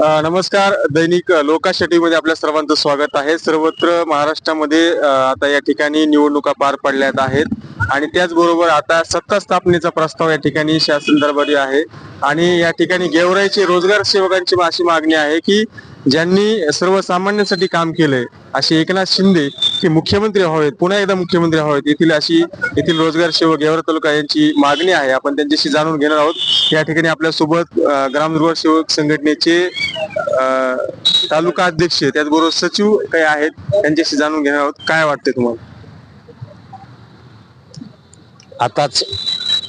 नमस्कार दैनिक लोकाशेटी मध्ये आपल्या सर्वांचं स्वागत आहे. सर्वत्र महाराष्ट्रामध्ये आता या ठिकाणी निवडणुका पार पडल्यात आहेत. आणि त्याचबरोबर आता सत्ता स्थापनेचा प्रस्ताव या ठिकाणी शासन दरबारी आहे. आणि या ठिकाणी गेवराईचे रोजगार सेवकांची अशी मागणी आहे की ज्यांनी सर्वसामान्यांसाठी काम केलंय असे एकनाथ शिंदे हे मुख्यमंत्री व्हावेत पुन्हा एकदा मुख्यमंत्री व्हावेत येथील अशी येथील रोजगार सेवक गेवरा तालुका यांची मागणी आहे. आपण त्यांच्याशी जाणून घेणार आहोत. या ठिकाणी आपल्यासोबत ग्राम रोजगार सेवक संघटनेचे तालुका अध्यक्ष त्याचबरोबर सचिव काही आहेत. त्यांच्याशी जाणून घेणार आहोत. काय वाटते तुम्हाला? आताच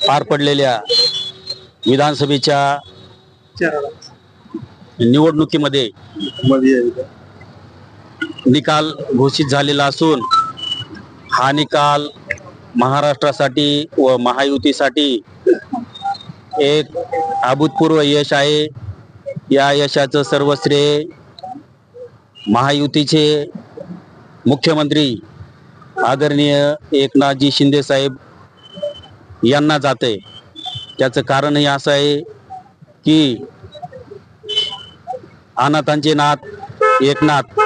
पार पडलेल्या विधानसभेच्या निवडणुकीमध्ये निकाल घोषित झालेला असून हा निकाल महाराष्ट्रासाठी व महायुतीसाठी एक अभूतपूर्व यश आहे. या यशाचं सर्व श्रेय महायुतीचे मुख्यमंत्री आदरणीय एकनाथजी शिंदे साहेब यांना जाते. त्याचं कारणही असं आहे की अनाथांचे नाथ एकनाथ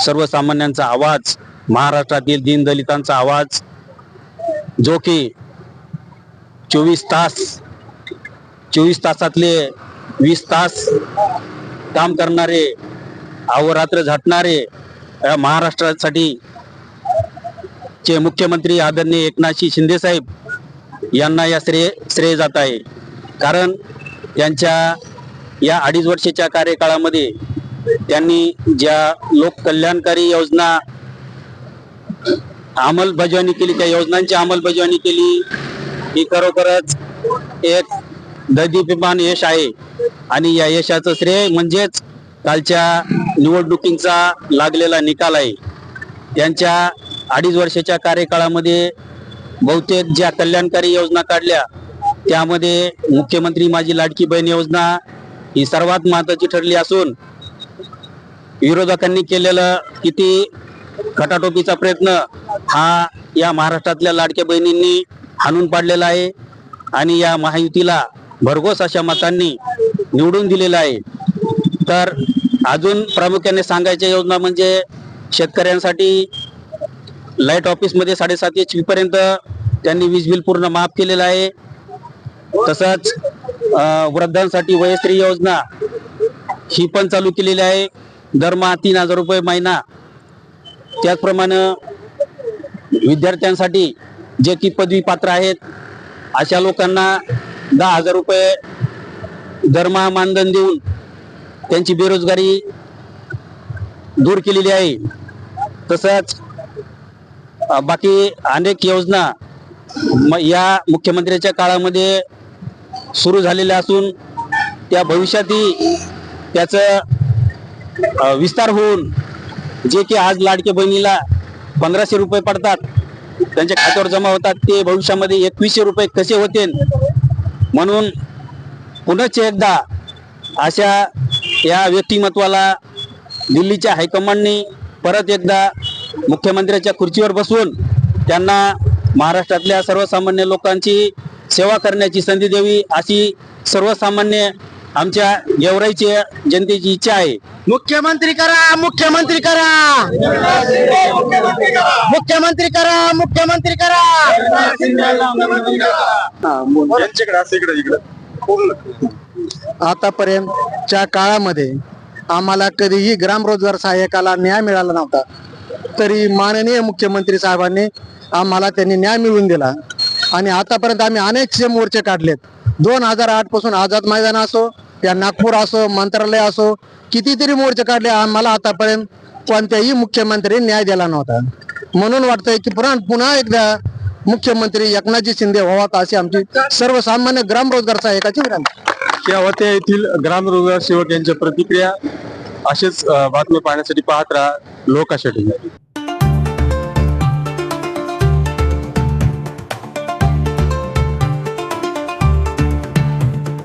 सर्वसामान्यांचा आवाज महाराष्ट्रातील दीनदलितांचा आवाज जो की चोवीस तास चोवीस तासातले वीस तास काम करणारे अहोरात्र झटणारे या महाराष्ट्रासाठी चे मुख्यमंत्री आदरणीय एकनाथजी शिंदेसाहेब यांना या श्रेय श्रेय जात आहे. कारण त्यांच्या या अडीच वर्षाच्या कार्यकाळामध्ये त्यांनी ज्या लोककल्याणकारी योजना अंमलबजावणी केली त्या योजनांची अंमलबजावणी केली ही खरोखरच एक दैदीप्यमान यश आहे. आणि या यशाचं श्रेय म्हणजेच कालच्या निवडणुकींचा लागलेला निकाल आहे. त्यांच्या अडीच वर्षाच्या कार्यकाळामध्ये बहुतेक ज्या कल्याणकारी योजना काढल्या त्यामध्ये मुख्यमंत्री माझी लाडकी बहीण योजना ही सर्वात महत्वाची ठरली असून विरोधकांनी केलेलं किती खटाटोपीचा प्रयत्न हा या महाराष्ट्रातल्या लाडक्या बहिणींनी हाणून पाडलेला आहे. आणि या महायुतीला भरघोस अशा मतांनी निवडून दिलेलं आहे. तर अजून प्रामुख्याने सांगायच्या योजना म्हणजे शेतकऱ्यांसाठी लाइट ऑफिसमध्ये साडेसात एच पी पर्यंत त्यांनी वीज बिल पूर्ण माफ केलेलं आहे. तसंच वृद्धांसाठी वयस्त्री योजना ही पण चालू केलेली आहे. दरमहा तीन हजार रुपये महिना. त्याचप्रमाणे विद्यार्थ्यांसाठी जे की पदवी पात्र आहेत अशा लोकांना दहा हजार रुपये दरमहा मानधन देऊन त्यांची बेरोजगारी दूर केलेली आहे. तसंच बाकी अनेक योजना म- या मुख्यमंत्र्याच्या काळामध्ये सुरू झालेल्या असून त्या भविष्यातही त्याचं विस्तार होऊन जे की आज लाडके बहिणीला पंधराशे रुपये पडतात त्यांच्या खात्यावर जमा होतात ते भविष्यामध्ये एकवीसशे रुपये कसे होते म्हणून पुनश्च एकदा अशा या व्यक्तिमत्वाला दिल्लीच्या हायकमांडनी परत एकदा मुख्यमंत्र्याच्या खुर्चीवर बसवून त्यांना महाराष्ट्रातल्या सर्वसामान्य लोकांची सेवा करण्याची संधी द्यावी अशी सर्वसामान्य आमच्या गेवराईची जनतेची इच्छा आहे. मुख्यमंत्री करा मुख्यमंत्री करा! मुख्यमंत्री करा मुख्यमंत्री करा! आतापर्यंतच्या काळामध्ये आम्हाला कधीही ग्रामरोजगार सहाय्यकाला न्याय मिळाला नव्हता. तरी माननीय मुख्यमंत्री साहेबांनी आम्हाला त्यांनी न्याय मिळवून दिला. आणि आतापर्यंत आम्ही अनेकशे मोर्चे काढलेत. दोन हजार आठपासून आझाद मैदान असो या नागपूर असो मंत्रालय असो कितीतरी मोर्चे काढले आम्हाला आतापर्यंत कोणत्याही मुख्यमंत्री न्याय दिला नव्हता. म्हणून वाटतंय की पुन्हा पुन्हा एकदा मुख्यमंत्री एकनाथजी शिंदे व्हावात अशी आमची सर्वसामान्य ग्रामरोजगारचा सहाय्यकाची विनंती. या येथील ग्रामरोजगार सेवक यांच्या प्रतिक्रिया असेच बातमी पाहण्यासाठी पाहत राहा लोकाशेटी